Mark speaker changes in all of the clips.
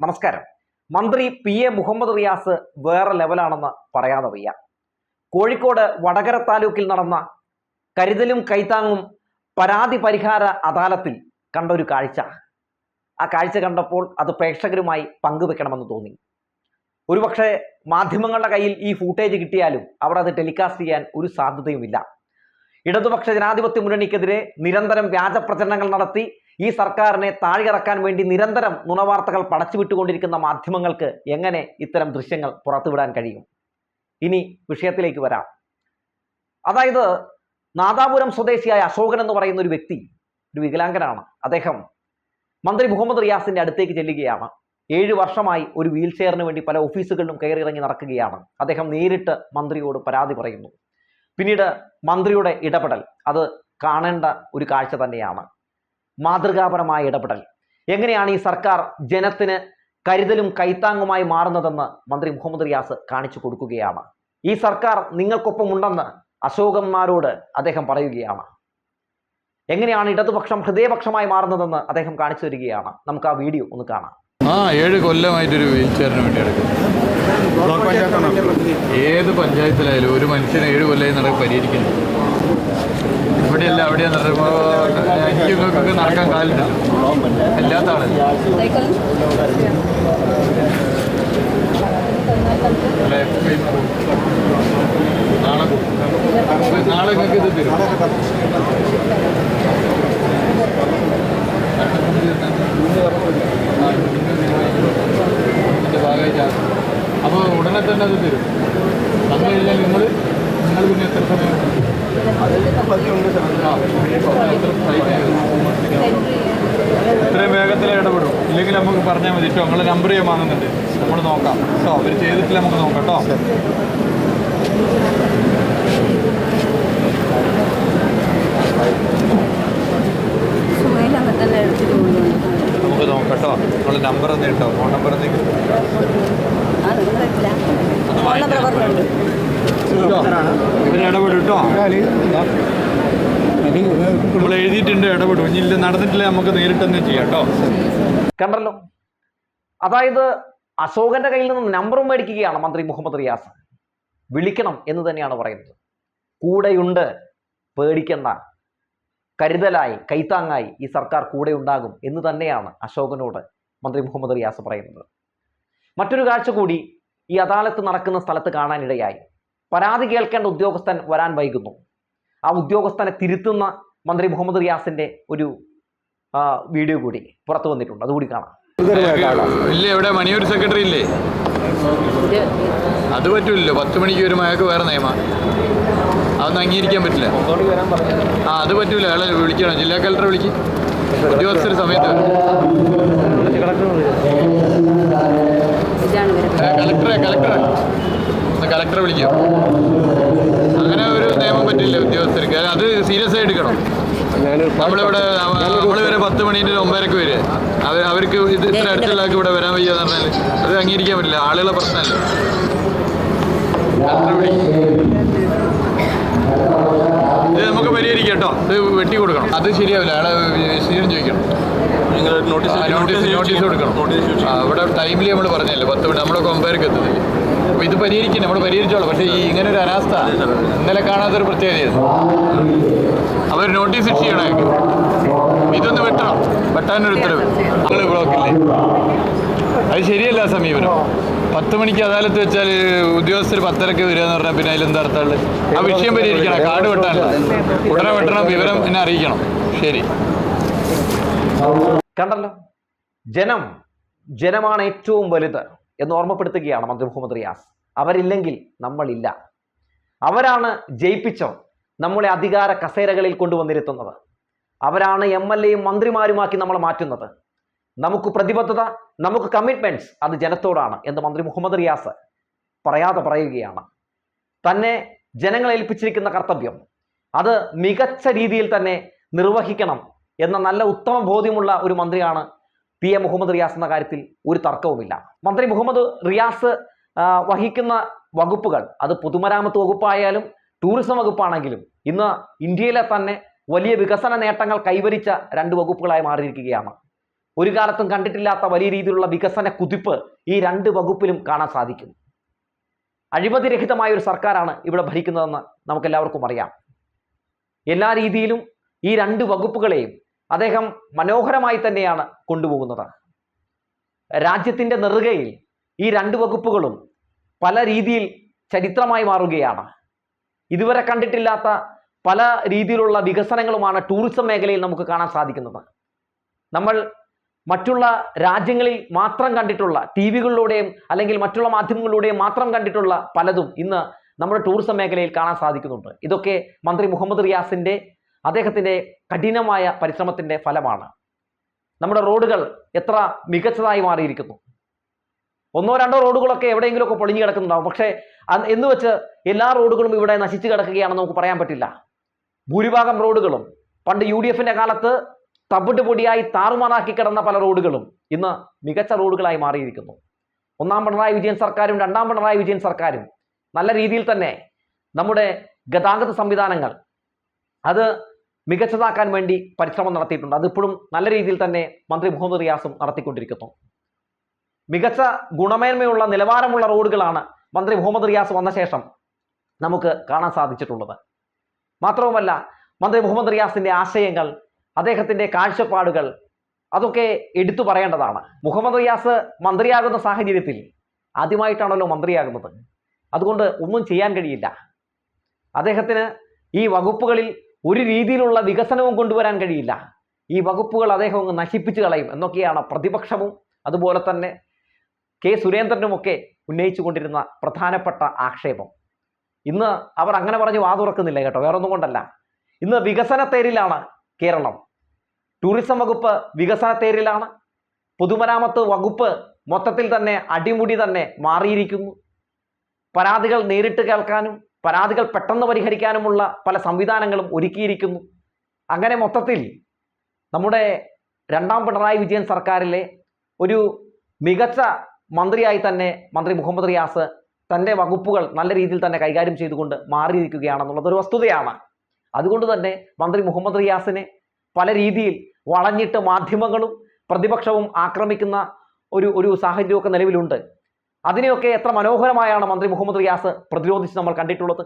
Speaker 1: നമസ്കാരം. മന്ത്രി P A Muhammad Riyas വേറെ ലെവലാണെന്ന് പറയാതെ വയ്യ. കോഴിക്കോട് വടകര താലൂക്കിൽ നടന്ന കരുതലും കൈത്താങ്ങും പരാതി പരിഹാര അദാലത്തിൽ കണ്ട ഒരു കാഴ്ച. ആ കാഴ്ച കണ്ടപ്പോൾ അത് പ്രേക്ഷകരുമായി പങ്കുവെക്കണമെന്ന് തോന്നി. ഒരുപക്ഷെ മാധ്യമങ്ങളുടെ കയ്യിൽ ഈ ഫൂട്ടേജ് കിട്ടിയാലും അവിടെ അത് ടെലികാസ്റ്റ് ചെയ്യാൻ ഒരു സാധ്യതയുമില്ല. ഇടതുപക്ഷ ജനാധിപത്യ മുന്നണിക്കെതിരെ നിരന്തരം വ്യാജ പ്രചരണങ്ങൾ നടത്തി ഈ സർക്കാരിനെ താഴെയിറക്കാൻ വേണ്ടി നിരന്തരം നുണവാർത്തകൾ പടച്ചുവിട്ടുകൊണ്ടിരിക്കുന്ന മാധ്യമങ്ങൾക്ക് എങ്ങനെ ഇത്തരം ദൃശ്യങ്ങൾ പുറത്തുവിടാൻ കഴിയും? ഇനി വിഷയത്തിലേക്ക് വരാം. അതായത് നാദാപുരം സ്വദേശിയായ അശോകൻ എന്ന് പറയുന്ന ഒരു വ്യക്തി ഒരു വികലാംഗനാണ്. അദ്ദേഹം മന്ത്രി മുഹമ്മദ് റിയാസിന്റെ അടുത്തേക്ക് ചെല്ലുകയാണ്. ഏഴ് വർഷമായി ഒരു വീൽ ചെയറിന് വേണ്ടി പല ഓഫീസുകളിലും കയറിയിറങ്ങി നടക്കുകയാണ്. അദ്ദേഹം നേരിട്ട് മന്ത്രിയോട് പരാതി പറയുന്നു. പിന്നീട് മന്ത്രിയുടെ ഇടപെടൽ അത് കാണേണ്ട ഒരു കാഴ്ച തന്നെയാണ്. മാതൃകാപരമായ ഇടപെടൽ. എങ്ങനെയാണ് ഈ സർക്കാർ ജനത്തിന് കരുതലും കൈത്താങ്ങുമായി മാറുന്നതെന്ന് മന്ത്രി മുഹമ്മദ് റിയാസ് കാണിച്ചു കൊടുക്കുകയാണ്. ഈ സർക്കാർ നിങ്ങൾക്കൊപ്പം ഉണ്ടെന്ന് അശോകന്മാരോട് അദ്ദേഹം പറയുകയാണ്. എങ്ങനെയാണ് ഇടതുപക്ഷം ഹൃദയപക്ഷമായി മാറുന്നതെന്ന് അദ്ദേഹം കാണിച്ചു തരികയാണ്. നമുക്ക് ആ വീഡിയോ ഒന്ന് കാണാം.
Speaker 2: ആ ഏഴ് കൊല്ലമായിട്ടൊരു വീൽ ചെയറിന് വേണ്ടി എടുക്കും ഏത് പഞ്ചായത്തിലായാലും ഒരു മനുഷ്യനെ ഏഴ് കൊല്ലമായി നടക്കും പരിഹരിക്കുന്നു. ഇവിടെയല്ല അവിടെ എനിക്ക് എനിക്കൊക്കെ നടക്കാൻ കാലില്ല അല്ല, നാളെ നാളെ നിങ്ങൾക്ക് ഇത് തരും. ഇതിന്റെ ഭാഗമായിട്ടാണ് അപ്പോൾ ഉടനെ തന്നെ അത് തരും തന്നു കഴിഞ്ഞാൽ നിങ്ങൾ നിങ്ങൾ പിന്നെ എത്ര സമയം ആ, എത്ര സമയം? എത്രയും വേഗത്തിൽ ഇടപെടും ഇല്ലെങ്കിൽ നമുക്ക് പറഞ്ഞാൽ മതി കേട്ടോ നിങ്ങൾ നമ്പർ ചെയ്യാൻ വാങ്ങുന്നുണ്ട്. നമ്മൾ നോക്കാം. കേട്ടോ അവർ ചെയ്തിട്ടില്ല നമുക്ക് നോക്കാം കേട്ടോ നമുക്ക് നോക്കാം കേട്ടോ നിങ്ങൾ നമ്പർ ഒന്ന് കേട്ടോ ഫോൺ നമ്പർ എന്തെങ്കിലും ഇടപെടും കേട്ടോ നമ്മൾ എഴുതിയിട്ടുണ്ട് ഇടപെടും. ഇനി ഇല്ല നടന്നിട്ടില്ല നമുക്ക് നേരിട്ട് തന്നെ ചെയ്യാം കേട്ടോ
Speaker 1: കണ്ടല്ലോ. അതായത് അശോകന്റെ കയ്യിൽ നിന്ന് നമ്പറും മേടിക്കുകയാണ് മന്ത്രി മുഹമ്മദ് റിയാസ്. വിളിക്കണം എന്ന് തന്നെയാണ് പറയുന്നത്. കൂടെയുണ്ട് പേടിക്കണ്ട കരുതലായി കൈത്താങ്ങായി ഈ സർക്കാർ കൂടെ ഉണ്ടാകും എന്ന് തന്നെയാണ് അശോകനോട് മന്ത്രി മുഹമ്മദ് റിയാസ് പറയുന്നത്. മറ്റൊരു കാഴ്ച കൂടി ഈ അദാലത്ത് നടക്കുന്ന സ്ഥലത്ത് കാണാനിടയായി. പരാതി കേൾക്കേണ്ട ഉദ്യോഗസ്ഥൻ വരാൻ വൈകുന്നു. ആ ഉദ്യോഗസ്ഥനെ തിരുത്തുന്ന മന്ത്രി മുഹമ്മദ് റിയാസിന്റെ ഒരു വീഡിയോ കൂടി പുറത്തു വന്നിട്ടുണ്ട്. അതുകൂടി കാണാം.
Speaker 2: ഇല്ലേ ഇവിടെ മണിയൂർ സെക്രട്ടറി ഇല്ലേ? അത് പറ്റൂല്ലോ പത്ത് മണിക്ക് ഒരു അയാൾക്ക് വേറെ നിയമ. അതൊന്നും അംഗീകരിക്കാൻ പറ്റില്ല. ആ അത് പറ്റൂല. അയാളെ വിളിക്കണം. ജില്ലാ കളക്ടറെ വിളിക്കും. ഉദ്യോഗസ്ഥര് സമയത്ത്. കളക്ടറെ കളക്ടറെ കളക്ടറെ വിളിക്കും. അങ്ങനെ ഒരു നിയമം പറ്റില്ല ഉദ്യോഗസ്ഥർക്ക്. അത് സീരിയസ് ആയി എടുക്കണം. നമ്മളിവിടെ പത്ത് ഒമ്പതരക്ക് വരെ അവർ അവർക്ക് ഇത് ഇത്ര അടുത്തുള്ള ആൾക്ക് ഇവിടെ വരാൻ വയ്യ എന്ന് പറഞ്ഞാൽ അത് അംഗീകരിക്കാൻ പറ്റില്ല. ആളുകളെ പ്രശ്നമല്ല? ഇത് നമുക്ക് പരിഹരിക്കാം കേട്ടോ. ഇത് വെട്ടി കൊടുക്കണം. അത് ശരിയാവില്ല. അയാളെ വിശദീകരണം ചോദിക്കണം.
Speaker 3: നിങ്ങൾ നോട്ടീസ്
Speaker 2: നോട്ടീസ് നോട്ടീസ് കൊടുക്കണം. അവിടെ ടൈമിൽ നമ്മൾ പറഞ്ഞല്ലേ? പത്ത് മണി നമ്മളൊക്കെ ഒമ്പതരക്ക് എത്തുന്നില്ല? ഇത് പരിഹരിക്കും നമ്മൾ പരിഹരിച്ചോളൂ. പക്ഷേ ഈ ഇങ്ങനെ ഒരു അനാസ്ഥ ഇന്നലെ കാണാത്തൊരു പ്രത്യേകതയാണ് അവർ നോട്ടീസ് ഇഷ്യൂ ചെയ്യണം അയാൾക്ക്. ഇതൊന്ന് വെട്ടണം. വെട്ടാനൊരു ഉത്തരവ്. നിങ്ങൾ ബ്ലോക്കില്ലേ? അത് ശരിയല്ല സമീപനം. പത്ത് മണിക്ക് അദാലത്ത് വെച്ചാൽ ഉദ്യോഗസ്ഥർ പത്തരക്ക് വരിക എന്ന് പറഞ്ഞാൽ പിന്നെ അതിലെന്താ അർത്ഥമുള്ളത് ആ വിഷയം പരിഹരിക്കണം. കാർഡ് വെട്ടാനല്ല ഉടനെ വെട്ടണം വിവരം എന്നെ അറിയിക്കണം. ശരി.
Speaker 1: കണ്ടല്ലോ? ജനം ജനമാണ് ഏറ്റവും വലുത്. എന്ന് ഓർമ്മപ്പെടുത്തുകയാണ് മന്ത്രി മുഹമ്മദ് റിയാസ്. അവരില്ലെങ്കിൽ നമ്മളില്ല. അവരാണ് ജയിപ്പിച്ചവർ. നമ്മളെ അധികാര കസേരകളിൽ കൊണ്ടുവന്നിരുത്തുന്നത്. അവരാണ് എം എൽ എയും മന്ത്രിമാരുമാക്കി നമ്മളെ മാറ്റുന്നത്. നമുക്ക് പ്രതിബദ്ധത നമുക്ക് കമ്മിറ്റ്മെന്റ്സ് അത് ജനത്തോടാണ് എന്ന് മന്ത്രി മുഹമ്മദ് റിയാസ് പറയാതെ പറയുകയാണ്. തന്നെ ജനങ്ങളെ ഏൽപ്പിച്ചിരിക്കുന്ന കർത്തവ്യം. അത് മികച്ച രീതിയിൽ തന്നെ നിർവഹിക്കണം എന്ന നല്ല ഉത്തമ ബോധ്യമുള്ള ഒരു മന്ത്രിയാണ് പി എ മുഹമ്മദ് റിയാസ് എന്ന കാര്യത്തിൽ ഒരു തർക്കവുമില്ല. മന്ത്രി മുഹമ്മദ് റിയാസ് വഹിക്കുന്ന വകുപ്പുകൾ അത് പൊതുമരാമത്ത് വകുപ്പായാലും ടൂറിസം വകുപ്പാണെങ്കിലും ഇന്ന് ഇന്ത്യയിലെ തന്നെ വലിയ വികസന നേട്ടങ്ങൾ കൈവരിച്ച രണ്ട് വകുപ്പുകളായി മാറിയിരിക്കുകയാണ്. ഒരു കാലത്തും കണ്ടിട്ടില്ലാത്ത വലിയ രീതിയിലുള്ള വികസന കുതിപ്പ് ഈ രണ്ട് വകുപ്പിലും കാണാൻ സാധിക്കും. അഴിമതിരഹിതമായ ഒരു സർക്കാരാണ് ഇവിടെ ഭരിക്കുന്നതെന്ന് നമുക്കെല്ലാവർക്കും അറിയാം. എല്ലാ രീതിയിലും ഈ രണ്ട് വകുപ്പുകളെയും അദ്ദേഹം മനോഹരമായി തന്നെയാണ് കൊണ്ടുപോകുന്നത്. രാജ്യത്തിന്റെ നെറുകയിൽ ഈ രണ്ട് വകുപ്പുകളും പല രീതിയിൽ ചരിത്രമായി മാറുകയാണ്. ഇതുവരെ കണ്ടിട്ടില്ലാത്ത പല രീതിയിലുള്ള വികസനങ്ങളുമാണ് ടൂറിസം മേഖലയിൽ നമുക്ക് കാണാൻ സാധിക്കുന്നത്. നമ്മൾ മറ്റുള്ള രാജ്യങ്ങളിൽ മാത്രം കണ്ടിട്ടുള്ള ടി വികളിലൂടെയും അല്ലെങ്കിൽ മറ്റുള്ള മാധ്യമങ്ങളിലൂടെയും മാത്രം കണ്ടിട്ടുള്ള പലതും ഇന്ന് നമ്മുടെ ടൂറിസം മേഖലയിൽ കാണാൻ സാധിക്കുന്നുണ്ട്. ഇതൊക്കെ മന്ത്രി മുഹമ്മദ് റിയാസിന്റെ അദ്ദേഹത്തിന്റെ കഠിനമായ പരിശ്രമത്തിന്റെ ഫലമാണ്. നമ്മുടെ റോഡുകൾ എത്ര മികച്ചതായി മാറിയിരിക്കുന്നു. ഒന്നോ രണ്ടോ റോഡുകളൊക്കെ എവിടെയെങ്കിലുമൊക്കെ പൊളിഞ്ഞു കിടക്കുന്നുണ്ടാവും. പക്ഷേ എന്ന് വെച്ച് എല്ലാ റോഡുകളും ഇവിടെ നശിച്ചു കിടക്കുകയാണെന്ന് നമുക്ക് പറയാൻ പറ്റില്ല. ഭൂരിഭാഗം റോഡുകളും പണ്ട് യു ഡി എഫിന്റെ കാലത്ത് തവിട്ട് പൊടിയായി താറുമാറാക്കി കിടന്ന പല റോഡുകളും ഇന്ന് മികച്ച റോഡുകളായി മാറിയിരിക്കുന്നു. ഒന്നാം പിണറായി വിജയൻ സർക്കാരും രണ്ടാം പിണറായി വിജയൻ സർക്കാരും നല്ല രീതിയിൽ തന്നെ നമ്മുടെ ഗതാഗത സംവിധാനങ്ങൾ അത് മികച്ചതാക്കാൻ വേണ്ടി പരിശ്രമം നടത്തിയിട്ടുണ്ട്. അതിപ്പോഴും നല്ല രീതിയിൽ തന്നെ മന്ത്രി മുഹമ്മദ് റിയാസും നടത്തിക്കൊണ്ടിരിക്കുന്നു. മികച്ച ഗുണമേന്മയുള്ള നിലവാരമുള്ള റോഡുകളാണ് മന്ത്രി മുഹമ്മദ് റിയാസ് വന്ന ശേഷം നമുക്ക് കാണാൻ സാധിച്ചിട്ടുള്ളത്. മാത്രവുമല്ല മന്ത്രി മുഹമ്മദ് റിയാസിന്റെ ആശയങ്ങൾ അദ്ദേഹത്തിന്റെ കാഴ്ചപ്പാടുകൾ അതൊക്കെ എടുത്തു പറയേണ്ടതാണ്. മുഹമ്മദ് റിയാസ് മന്ത്രിയാകുന്ന സാഹചര്യത്തിൽ ആദ്യമായിട്ടാണല്ലോ മന്ത്രിയാകുന്നത്. അതുകൊണ്ട് ഒന്നും ചെയ്യാൻ കഴിയില്ല. അദ്ദേഹത്തിന് ഈ വകുപ്പുകളിൽ ഒരു രീതിയിലുള്ള വികസനവും കൊണ്ടുവരാൻ കഴിയില്ല. ഈ വകുപ്പുകൾ അദ്ദേഹം അങ്ങ് നശിപ്പിച്ചു കളയും. എന്നൊക്കെയാണ് പ്രതിപക്ഷവും അതുപോലെ തന്നെ കെ സുരേന്ദ്രനുമൊക്കെ ഉന്നയിച്ചു കൊണ്ടിരുന്ന പ്രധാനപ്പെട്ട ആക്ഷേപം. ഇന്ന് അവർ അങ്ങനെ പറഞ്ഞ് വാതുറക്കുന്നില്ല കേട്ടോ വേറൊന്നും കൊണ്ടല്ല. ഇന്ന് വികസന തേരിലാണ് കേരളം. ടൂറിസം വകുപ്പ് വികസന തേരിലാണ്. പൊതുമരാമത്ത് വകുപ്പ് മൊത്തത്തിൽ തന്നെ അടിമുടി തന്നെ മാറിയിരിക്കുന്നു. പരാതികൾ നേരിട്ട് കേൾക്കാനും പരാതികൾ പെട്ടെന്ന് പരിഹരിക്കാനുമുള്ള പല സംവിധാനങ്ങളും ഒരുക്കിയിരിക്കുന്നു. അങ്ങനെ മൊത്തത്തിൽ നമ്മുടെ രണ്ടാം പിണറായി വിജയൻ സർക്കാരിലെ ഒരു മികച്ച മന്ത്രിയായി തന്നെ മന്ത്രി മുഹമ്മദ് റിയാസ് തന്റെ വകുപ്പുകൾ നല്ല രീതിയിൽ തന്നെ കൈകാര്യം ചെയ്തുകൊണ്ട് മാറിയിരിക്കുകയാണെന്നുള്ളത് ഒരു വസ്തുതയാണ്. അതുകൊണ്ട് തന്നെ മന്ത്രി മുഹമ്മദ് റിയാസിനെ പല രീതിയിൽ വളഞ്ഞിട്ട് മാധ്യമങ്ങളും പ്രതിപക്ഷവും ആക്രമിക്കുന്ന ഒരു ഒരു സാഹചര്യമൊക്കെ നിലവിലുണ്ട്. അതിനെയൊക്കെ എത്ര മനോഹരമായാണ് മന്ത്രി മുഹമ്മദ് റിയാസ് പ്രതിരോധിച്ച് നമ്മൾ കണ്ടിട്ടുള്ളത്?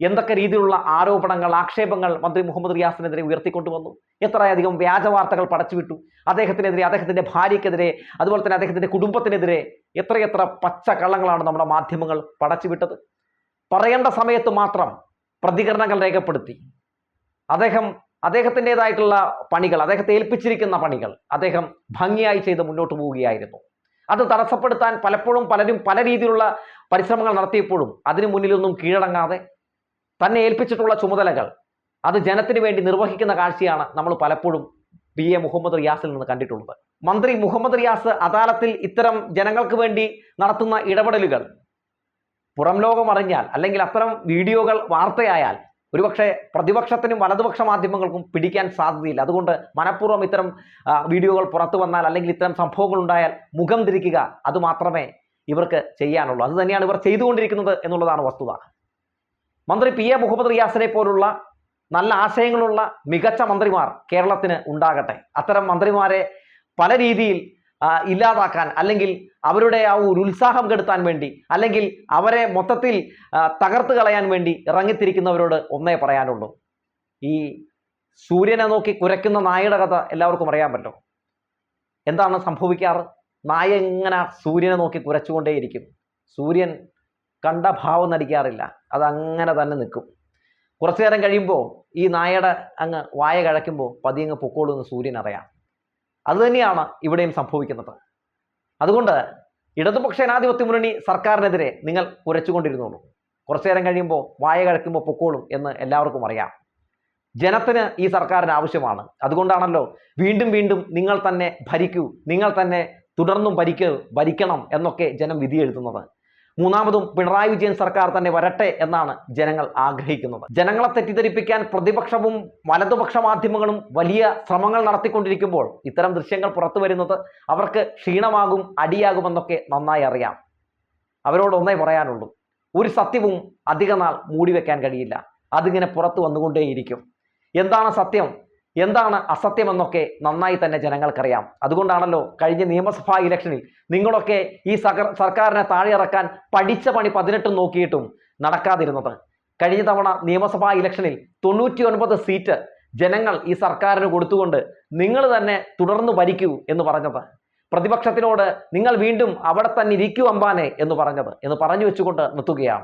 Speaker 1: എന്തൊക്കെ രീതിയിലുള്ള ആരോപണങ്ങൾ ആക്ഷേപങ്ങൾ മന്ത്രി മുഹമ്മദ് റിയാസിനെതിരെ ഉയർത്തിക്കൊണ്ടുവന്നു? എത്രയധികം വ്യാജ വാർത്തകൾ പടച്ചുവിട്ടു? അദ്ദേഹത്തിനെതിരെ അദ്ദേഹത്തിന്റെ ഭാര്യയ്ക്കെതിരെ അതുപോലെ തന്നെ അദ്ദേഹത്തിന്റെ കുടുംബത്തിനെതിരെ എത്രയെത്ര പച്ച കള്ളങ്ങളാണ് നമ്മുടെ മാധ്യമങ്ങൾ പടച്ചുവിട്ടത്? പറയേണ്ട സമയത്ത് മാത്രം പ്രതികരണങ്ങൾ രേഖപ്പെടുത്തി. അദ്ദേഹം അദ്ദേഹത്തിന്റെതായിട്ടുള്ള പണികൾ അദ്ദേഹത്തെ ഏൽപ്പിച്ചിരിക്കുന്ന പണികൾ അദ്ദേഹം ഭംഗിയായി ചെയ്ത് മുന്നോട്ട് പോവുകയായിരുന്നു. അത് തടസ്സപ്പെടുത്താൻ പലപ്പോഴും പലരും പല രീതിയിലുള്ള പരിശ്രമങ്ങൾ നടത്തിയപ്പോഴും അതിനു മുന്നിലൊന്നും കീഴടങ്ങാതെ തന്നെ ഏൽപ്പിച്ചിട്ടുള്ള ചുമതലകൾ അത് ജനത്തിന് വേണ്ടി നിർവഹിക്കുന്ന കാഴ്ചയാണ് നമ്മൾ പലപ്പോഴും പി എ മുഹമ്മദ് റിയാസിൽ നിന്ന് കണ്ടിട്ടുള്ളത്. മന്ത്രി മുഹമ്മദ് റിയാസ് അദാലത്തിൽ ഇത്തരം ജനങ്ങൾക്ക് വേണ്ടി നടത്തുന്ന ഇടപെടലുകൾ പുറം ലോകം അറിഞ്ഞാൽ അല്ലെങ്കിൽ അത്തരം വീഡിയോകൾ വാർത്തയായാൽ ഒരുപക്ഷെ പ്രതിപക്ഷത്തിനും വലതുപക്ഷ മാധ്യമങ്ങൾക്കും പിടിക്കാൻ സാധ്യതയില്ല. അതുകൊണ്ട് മനഃപൂർവം ഇത്തരം വീഡിയോകൾ പുറത്തു വന്നാൽ അല്ലെങ്കിൽ ഇത്തരം സംഭവങ്ങൾ ഉണ്ടായാൽ മുഖം തിരിക്കുക അതുമാത്രമേ ഇവർക്ക് ചെയ്യാനുള്ളൂ. അത് തന്നെയാണ് ഇവർ ചെയ്തുകൊണ്ടിരിക്കുന്നത് എന്നുള്ളതാണ് വസ്തുത. മന്ത്രി പി എ മുഹമ്മദ് റിയാസിനെ പോലുള്ള നല്ല ആശയങ്ങളുള്ള മികച്ച മന്ത്രിമാർ കേരളത്തിന് ഉണ്ടാകട്ടെ. അത്തരം മന്ത്രിമാരെ പല രീതിയിൽ ഇല്ലാതാക്കാൻ അല്ലെങ്കിൽ അവരുടെ ആ ഒരു ഉത്സാഹം കെടുത്താൻ വേണ്ടി അല്ലെങ്കിൽ അവരെ മൊത്തത്തിൽ തകർത്ത് കളയാൻ വേണ്ടി ഇറങ്ങിത്തിരിക്കുന്നവരോട് ഒന്നേ പറയാനുള്ളൂ. ഈ സൂര്യനെ നോക്കി കുരയ്ക്കുന്ന നായയുടെ കഥ എല്ലാവർക്കും അറിയാൻ പറ്റും എന്താണ് സംഭവിക്കാറ്? നായ എങ്ങനെ സൂര്യനെ നോക്കി കുരച്ചുകൊണ്ടേയിരിക്കും. സൂര്യൻ കണ്ട ഭാവം നടിക്കാറില്ല. അതങ്ങനെ തന്നെ നിൽക്കും. കുറച്ചു നേരം കഴിയുമ്പോൾ ഈ നായയുടെ അങ്ങ് വായ കഴക്കുമ്പോൾ പതിയങ്ങ് പൊക്കോളൂ എന്ന് സൂര്യൻ അറിയാം. അതുതന്നെയാണ് ഇവിടെയും സംഭവിക്കുന്നത്. അതുകൊണ്ട് ഇടതുപക്ഷ ജനാധിപത്യ മുന്നണി സർക്കാരിനെതിരെ നിങ്ങൾ കുരച്ചുകൊണ്ടിരുന്നോളൂ കുറച്ചു നേരം കഴിയുമ്പോൾ വായ കഴക്കുമ്പോൾ പൊക്കോളും എന്ന് എല്ലാവർക്കും അറിയാം. ജനത്തിന് ഈ സർക്കാരിന് ആവശ്യമാണ്. അതുകൊണ്ടാണല്ലോ വീണ്ടും വീണ്ടും നിങ്ങൾ തന്നെ ഭരിക്കൂ നിങ്ങൾ തന്നെ തുടർന്നും ഭരിക്കൂ ഭരിക്കണം എന്നൊക്കെ ജനം വിധി എഴുതുന്നത് മൂന്നാമതും പിണറായി വിജയൻ സർക്കാർ തന്നെ വരട്ടെ എന്നാണ് ജനങ്ങൾ ആഗ്രഹിക്കുന്നത്. ജനങ്ങളെ തെറ്റിദ്ധരിപ്പിക്കാൻ പ്രതിപക്ഷവും വലതുപക്ഷ മാധ്യമങ്ങളും വലിയ ശ്രമങ്ങൾ നടത്തിക്കൊണ്ടിരിക്കുമ്പോൾ ഇത്തരം ദൃശ്യങ്ങൾ പുറത്തു വരുന്നത് അവർക്ക് ക്ഷീണമാകും അടിയാകുമെന്നൊക്കെ നന്നായി അറിയാം. അവരോട് ഒന്നേ പറയാനുള്ളൂ. ഒരു സത്യവും അധിക നാൾ മൂടിവെക്കാൻ കഴിയില്ല. അതിങ്ങനെ പുറത്തു വന്നുകൊണ്ടേയിരിക്കും. എന്താണ് സത്യം? എന്താണ് അസത്യമെന്നൊക്കെ നന്നായി തന്നെ ജനങ്ങൾക്കറിയാം. അതുകൊണ്ടാണല്ലോ കഴിഞ്ഞ നിയമസഭാ ഇലക്ഷനിൽ നിങ്ങളൊക്കെ ഈ സർക്കാരിനെ താഴെ ഇറക്കാൻ പഠിച്ച പണി പതിനെട്ടും നോക്കിയിട്ടും നടക്കാതിരുന്നത്. കഴിഞ്ഞ തവണ നിയമസഭാ ഇലക്ഷനിൽ തൊണ്ണൂറ്റി സീറ്റ് ജനങ്ങൾ ഈ സർക്കാരിന് കൊടുത്തുകൊണ്ട് നിങ്ങൾ തന്നെ തുടർന്ന് ഭരിക്കൂ എന്ന് പറഞ്ഞത്. പ്രതിപക്ഷത്തിനോട് നിങ്ങൾ വീണ്ടും അവിടെ തന്നെ ഇരിക്കൂ അമ്പാനെ എന്ന് പറഞ്ഞത് എന്ന് പറഞ്ഞു വെച്ചുകൊണ്ട് നിർത്തുകയാണ്.